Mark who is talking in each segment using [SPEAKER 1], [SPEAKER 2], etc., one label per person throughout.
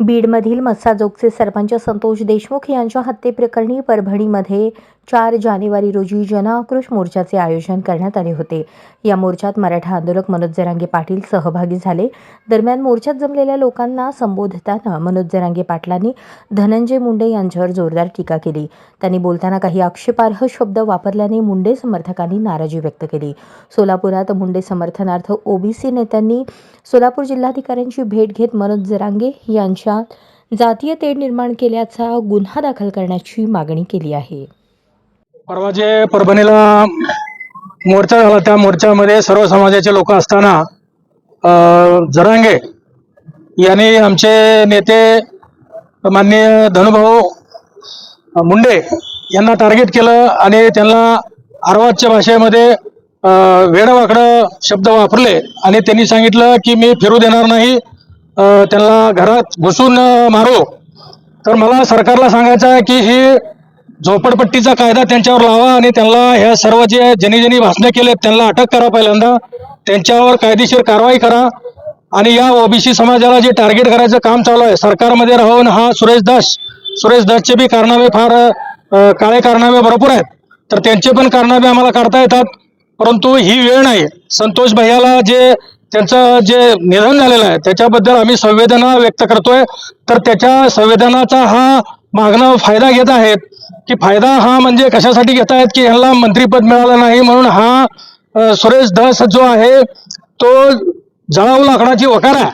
[SPEAKER 1] बीडमधील मस्साजोगचे सरपंच संतोष देशमुख यांच्या हत्येप्रकरणी परभणीमध्ये चार जानेवारी रोजी जनआक्रोश मोर्चाचे आयोजन करण्यात आले होते. या मोर्चात मराठा आंदोलक मनोज जरांगे पाटील सहभागी झाले. दरम्यान मोर्चात जमलेल्या लोकांना संबोधताना मनोज जरांगे पाटलांनी धनंजय मुंडे यांच्यावर जोरदार टीका केली. त्यांनी बोलताना काही आक्षेपार्ह शब्द वापरल्याने मुंडे समर्थकांनी नाराजी व्यक्त केली. सोलापुरात मुंडे समर्थनार्थ ओबीसी नेत्यांनी सोलापूर जिल्हाधिकाऱ्यांची भेट घेत मनोज जरांगे यांच्या जातीय तेढ निर्माण केल्याचा गुन्हा दाखल करण्याची मागणी केली आहे.
[SPEAKER 2] परवा जे परभणीला मोर्चा झाला त्या मोर्चामध्ये सर्व समाजाचे लोक असताना जरांगे यांनी आमचे नेते माननीय धनुभाऊ मुंडे यांना टार्गेट केलं आणि त्यांना आरवादच्या भाषेमध्ये अ, वेडवाकडं शब्द वापरले आणि त्यांनी सांगितलं की मी फिरू देणार नाही त्यांना घरात घुसून मारो. तर मला सरकारला सांगायचं आहे की हे झोपडपट्टीचा कायदा त्यांच्यावर लावा आणि त्यांना ह्या सर्व जे ज्यांनी ज्यांनी भाषणं केले त्यांना अटक करा पहिल्यांदा. त्यांच्यावर कायदेशीर कारवाई करा आणि या ओबीसी समाजाला जे टार्गेट करायचं काम चालू आहे सरकारमध्ये राहून हा सुरेश दास सुरेश दासचे बी कारनामे फार काळे कारनामे भरपूर आहेत. तर त्यांचे पण कारनामे आम्हाला काढता येतात परंतु ही वेळ नाही. संतोष भैयाला जे त्यांचं जे निधन झालेलं आहे त्याच्याबद्दल आम्ही संवेदना व्यक्त करतोय. तर त्याच्या संवेदनाचा हा मागणं फायदा घेत आहेत. की फायदा हा म्हणजे कशासाठी घेत आहेत की ह्याला मंत्रीपद मिळालं नाही म्हणून हा सुरेश धस जो आहे तो जळाऊ लाकडाची वकार आहे.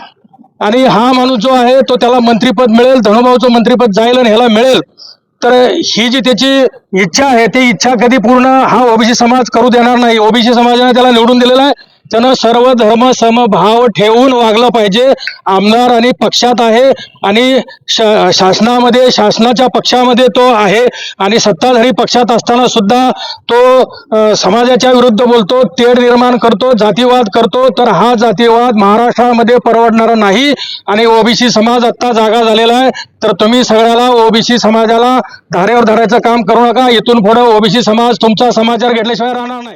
[SPEAKER 2] आणि हा माणूस जो आहे तो त्याला मंत्रीपद मिळेल धनुभाऊचं मंत्रीपद जाईल आणि ह्याला मिळेल. तर ही जी त्याची इच्छा आहे ती इच्छा कधी पूर्ण हा ओबीसी समाज करू देणार नाही. ओबीसी समाजाने त्याला निवडून दिलेला आहे. त्यानं सर्व धर्म समभाव ठेवून वागलं पाहिजे. आमदार आणि पक्षात आहे आणि शा शासनामध्ये शासनाच्या पक्षामध्ये तो आहे आणि सत्ताधारी पक्षात असताना सुद्धा तो समाजाच्या विरुद्ध बोलतो तेढ निर्माण करतो जातीवाद करतो. तर हा जातीवाद महाराष्ट्रामध्ये परवडणारा नाही आणि ओबीसी समाज आत्ता जागा झालेला आहे. तर तुम्ही सगळ्याला ओबीसी समाजाला धारेवर धरायचं काम करू नका. इथून पुढे ओबीसी समाज तुमचा समाचार घेतल्याशिवाय राहणार नाही.